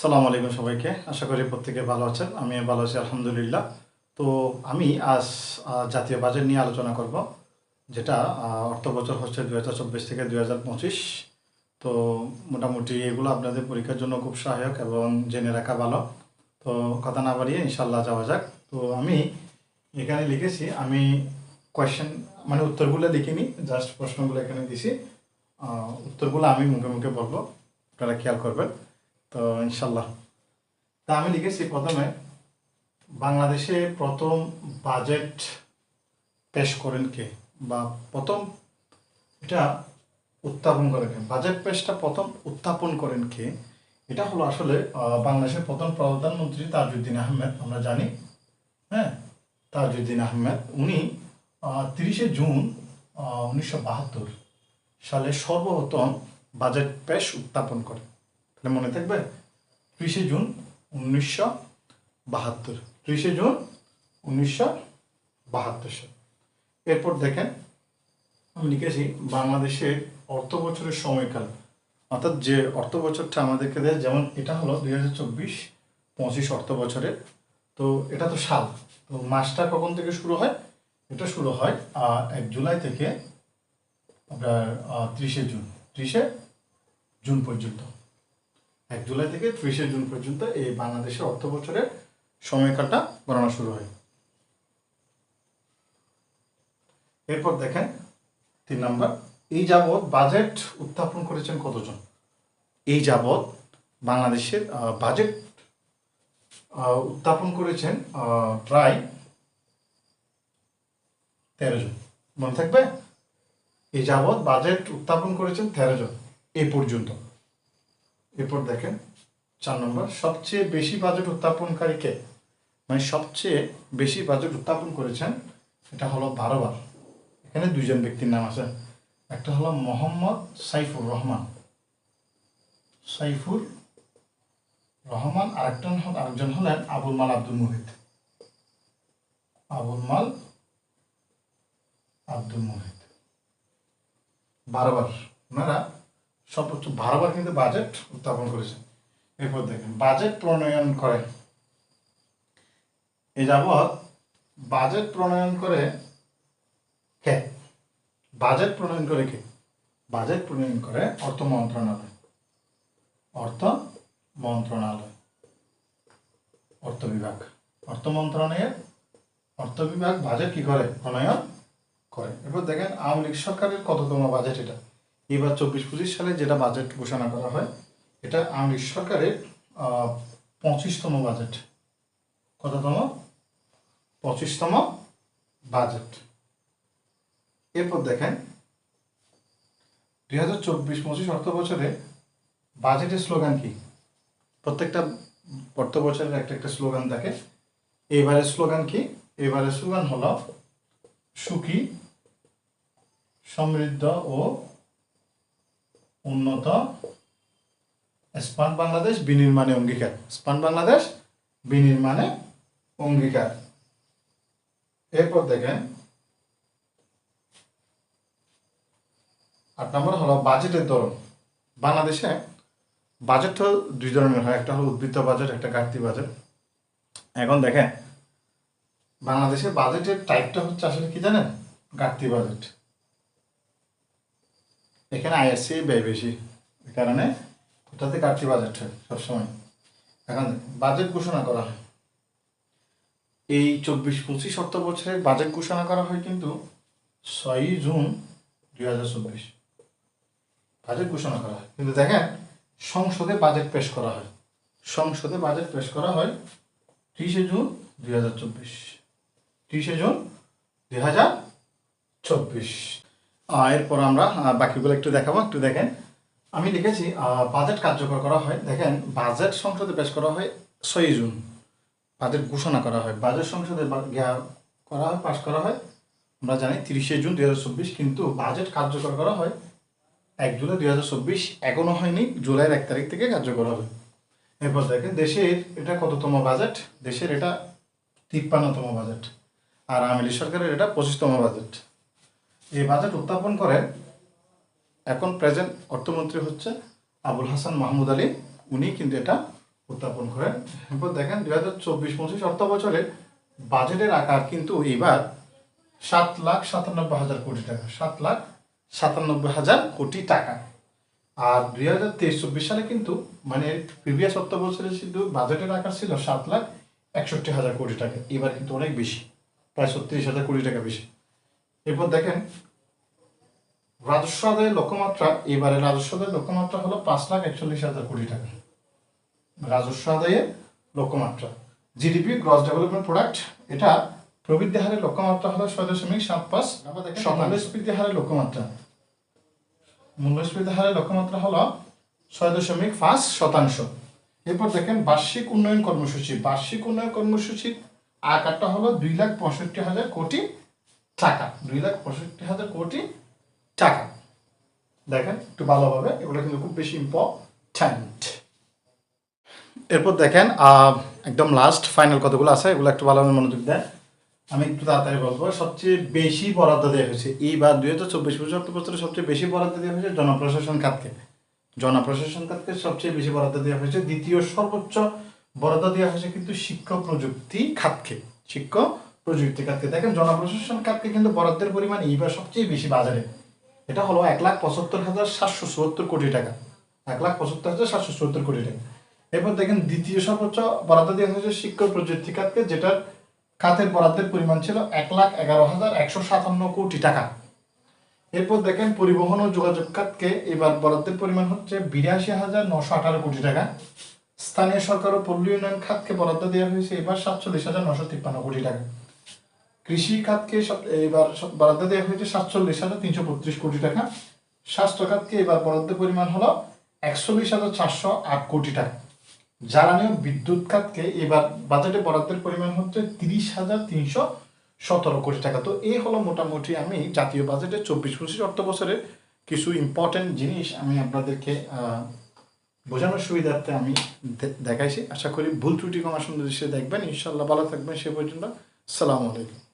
সালাম আলাইকুম সবাইকে। আশা করি প্রত্যেকে ভালো আছেন আমি ভালো আছি, আলহামদুলিল্লাহ। তো আমি আজ জাতীয় বাজেট নিয়ে আলোচনা করব, যেটা অর্থ বছর হচ্ছে দু হাজার চব্বিশ থেকে দুই হাজার পঁচিশ। তো মোটামুটি এগুলো আপনাদের পরীক্ষার জন্য খুব সহায়ক এবং জেনে রাখা ভালো। তো কথা না বাড়িয়ে ইনশাল্লাহ যাওয়া যাক। তো আমি এখানে লিখেছি, আমি কোয়েশ্চেন মানে উত্তরগুলো লিখিনি জাস্ট প্রশ্নগুলো এখানে দিছি। উত্তরগুলো আমি মুখে মুখে বলব, আপনারা খেয়াল করবেন। তো ইনশাল্লাহ। তা আমি লিখেছি প্রথমে, বাংলাদেশে প্রথম বাজেট পেশ করেন কে? বা প্রথম এটা উত্থাপন করেন কে? বাজেট পেশটা প্রথম উত্থাপন করেন কে? এটা হলো আসলে বাংলাদেশের প্রথম প্রধানমন্ত্রী তাজউদ্দিন আহমেদ, আমরা জানি। হ্যাঁ? তাজউদ্দিন আহমেদ, উনি তিরিশে জুন উনিশশো বাহাত্তর সালে সর্বপ্রথম বাজেট পেশ উত্থাপন করে তাহলে মনে থাকবে? ত্রিশে জুন উনিশশো বাহাত্তর। ত্রিশে জুন উনিশশো বাহাত্তর সাল। এরপর দেখেন, আমি লিখেছি বাংলাদেশের অর্থ বছরের সময়কাল। অর্থাৎ যে অর্থ বছরটা আমাদেরকে দেয়, যেমন এটা হলো দুই হাজার চব্বিশ পঁচিশ অর্থ বছরের তো এটা তো সাল। তো মাসটা কখন থেকে শুরু হয়? এটা শুরু হয় এক জুলাই থেকে আপনার ত্রিশে জুন। ত্রিশে জুন পর্যন্ত। এক জুলাই থেকে ত্রিশে জুন পর্যন্ত এই বাংলাদেশের অর্থ বছরের সময়কালটা গণনা শুরু হয়। এরপর দেখেন, তিন নম্বর, এই যাবৎ বাজেট উত্থাপন করেছেন কতজন? এই যাবৎ বাংলাদেশের বাজেট উত্থাপন করেছেন প্রায় তেরো জন। মনে থাকবে? এই যাবৎ বাজেট উত্থাপন করেছেন তেরো জন এ পর্যন্ত। এরপর দেখেন, চার নম্বর, সবচেয়ে বেশি বাজেট উত্থাপনকারী কে? মানে সবচেয়ে বেশি বাজেট উত্থাপন করেছেন, এটা হলো বারোবার। এখানে দুইজন ব্যক্তির নাম আছে। একটা হলো মোহাম্মদ সাইফুর রহমান। সাইফুর রহমান, আরেকজন আরেকজন হলেন আবুল মাল আব্দুল মুহিত। আবুল মাল আব্দুল মুহিত। বারোবার। ওনারা সর্বোচ্চ বারোবার কিন্তু বাজেট উত্থাপন করেছেন এরপর দেখেন বাজেট প্রণয়ন করে। এ যাবৎ বাজেট প্রণয়ন করে কে? বাজেট প্রণয়ন করে কে? বাজেট প্রণয়ন করে অর্থ মন্ত্রণালয়। অর্থ মন্ত্রণালয়। অর্থ বিভাগ। অর্থ মন্ত্রণালয়ের অর্থ বিভাগ বাজেট কি করে? প্রণয়ন করে। এরপর দেখেন, আওয়ামী লীগ সরকারের কততম বাজেট এটা? এবার চব্বিশ পঁচিশ সালে যেটা বাজেট ঘোষণা করা হয়, এটা আওয়ামী সরকারের পঁচিশতম বাজেট কততম? পঁচিশতম বাজেট এরপর দেখেন, দুই হাজার চব্বিশ পঁচিশ অর্থ বছরে বাজেটের স্লোগান কি? প্রত্যেকটা অর্থ বছরের একটা একটা স্লোগান থাকে। এবারের স্লোগান কি? এবারের স্লোগান হলো সুখী, সমৃদ্ধ ও উন্নত স্পান বাংলাদেশ বিনির্মাণে অঙ্গীকার। স্পান বাংলাদেশ বিনির্মাণে অঙ্গীকার। এরপর দেখেন, আট নম্বর হলো বাজেটের ধরন। বাংলাদেশে বাজেট তো দুই ধরনের হয়, একটা হলো উদ্বৃত্ত বাজেট, একটা ঘাটতি বাজেট। এখন দেখেন, বাংলাদেশের বাজেটের টাইপটা হচ্ছে আসলে কি জানেন? ঘাটতি বাজেট। এখানে আইএসসি ব্যয় বেশি কারণে এটাতে ঘাটতি বাজেট হয় সবসময়। এখন বাজেট ঘোষণা করা হয়। এই চব্বিশ পঁচিশ অর্থ বছরের বাজেট ঘোষণা করা হয় কিন্তু ছয়ই জুন দুই হাজার চব্বিশ। বাজেট ঘোষণা করা হয়। কিন্তু দেখেন, সংসদে বাজেট পেশ করা হয়। সংসদে বাজেট পেশ করা হয় ত্রিশে জুন দুই হাজার চব্বিশ। ত্রিশে জুন দুই হাজার চব্বিশ। এরপর আমরা বাকিগুলো একটু দেখাবো, একটু দেখেন। আমি লিখেছি বাজেট কার্যকর করা হয়, দেখেন বাজেট সংসদে পেশ করা হয় ছয়ই জুন। বাজেট ঘোষণা করা হয় বাজেট সংসদে করা হয় পাশ করা হয়, আমরা জানি তিরিশে জুন দুই হাজার চব্বিশ, কিন্তু বাজেট কার্যকর করা হয় এক জুলাই দুই হাজার চব্বিশ, এখনও হয়নি, জুলাইয়ের এক তারিখ থেকে কার্যকর হবে। এরপর দেখেন, দেশের এটা কততম বাজেট দেশের এটা তিপ্পান্নতম বাজেট আর আওয়ামী সরকারের এটা পঁচিশতম বাজেট এই বাজেট উত্থাপন করেন এখন প্রেজেন্ট অর্থমন্ত্রী হচ্ছে আবুল হাসান মাহমুদ আলী। উনি কিন্তু এটা উত্থাপন করেন। এরপর দেখেন দুই হাজার চব্বিশ পঁচিশ অর্থ বছরে বাজেটের আকার কিন্তু এবার সাত লাখ সাতানব্বই হাজার কোটি টাকা। সাত লাখ সাতানব্বই হাজার কোটি টাকা। আর দুই হাজার তেইশ চব্বিশ সালে কিন্তু মানে প্রিভিয়াস অর্থ বছরে শুধু বাজেটের আকার ছিল সাত লাখ একষট্টি হাজার কোটি টাকা। এবার কিন্তু অনেক বেশি, প্রায় ছত্রিশ হাজার কোটি টাকা বেশি। এরপর দেখেন রাজস্ব আদায়ের লক্ষ্যমাত্রা এবারে রাজস্ব আদায়ের লক্ষ্যমাত্রা হলো পাঁচ লাখ একচল্লিশ হাজার কোটি টাকা। রাজস্ব আদায়ের লক্ষ্যমাত্রা জিডিপি গ্রস ডেভেলপমেন্ট প্রোডাক্ট এটা প্রবৃদ্ধি হারের লক্ষ্যমাত্রা হলো ছয় দশমিক সাত পাঁচ মূল্যস্ফীতি হারের লক্ষ্যমাত্রা। মূল্যস্ফীতি হারের লক্ষ্যমাত্রা হলো ছয় দশমিক পাঁচ শতাংশ। এরপর দেখেন বার্ষিক উন্নয়ন কর্মসূচি বার্ষিক উন্নয়ন কর্মসূচির আকারটা হলো দুই লাখ পঁয়ষট্টি হাজার কোটি টাকা। দুই লাখ পঁয়ষট্টি হাজার কোটি টাকা। দেখেন একটু ভালোভাবে এগুলো কিন্তু খুব বেশি ইম্পর্ট্যান্ট এরপর দেখেন একদম লাস্ট ফাইনাল কতগুলো আছে এগুলো একটু ভালোভাবে মনোযোগ দেন। আমি একটু তাড়াতাড়ি বলব সবচেয়ে বেশি বরাদ্দ দেওয়া হয়েছে এই এইবার দুই হাজার চব্বিশ পঁচিশ বছরে সবচেয়ে বেশি বরাদ্দ দেওয়া হয়েছে জনপ্রশাসন খাতকে। জনপ্রশাসন খাতকে সবচেয়ে বেশি বরাদ্দ দেওয়া হয়েছে দ্বিতীয় সর্বোচ্চ বরাদ্দ দেওয়া হয়েছে কিন্তু শিক্ষা প্রযুক্তি খাতকে। শিক্ষা প্রযুক্তি খাতকে দেখেন, জনপ্রশাসন খাতকে কিন্তু বরাদ্দের পরিমাণ এইবার সবচেয়ে বেশি বাজারে। এটা হলো এক লাখ পঁচাত্তর হাজার সাতশো চুয়াত্তর কোটি টাকা। এক লাখ পঁচাত্তর হাজার সাতশো চুয়াত্তর কোটি টাকা। এরপর দেখেন, দ্বিতীয় সর্বোচ্চ বরাদ্দ দেওয়া হয়েছে শিক্ষা প্রযুক্তি খাতকে যেটার খাতের বরাদ্দের পরিমাণ ছিল এক লাখ এগারো হাজার একশো সাতান্ন কোটি টাকা। এরপর দেখেন, পরিবহন ও যোগাযোগ খাতকে এবার বরাদ্দের পরিমাণ হচ্ছে বিরাশি হাজার নশো আঠারো কোটি টাকা। স্থানীয় সরকার ও পল্লী উন্নয়ন খাতকে বরাদ্দ দেওয়া হয়েছে এবার সাতচল্লিশ হাজার নশো তিপ্পান্ন কোটি টাকা। কৃষি খাতকে এবার বরাদ্দ দেওয়া হয়েছে সাতচল্লিশ হাজার তিনশো বত্রিশ কোটি টাকা। স্বাস্থ্য খাতকে এবার বরাদ্দের পরিমাণ হলো একচল্লিশ হাজার চারশো আট কোটি টাকা। জ্বালানি ও বিদ্যুৎ খাতকে এবার বাজেটে বরাদ্দের পরিমাণ হচ্ছে তিরিশ হাজার তিনশো সতেরো কোটি টাকা। তো এই হলো মোটামুটি আমি জাতীয় বাজেটে চব্বিশ পঁচিশ অর্থ বছরে কিছু ইম্পর্টেন্ট জিনিস আমি আপনাদেরকে বোঝানোর সুবিধার্থে আমি দেখাইছি। আশা করি ভুল ত্রুটি কমার সুন্দর দেখবেন। ইনশাল্লাহ ভালো থাকবেন। সে পর্যন্ত সালাম আলাইকুম।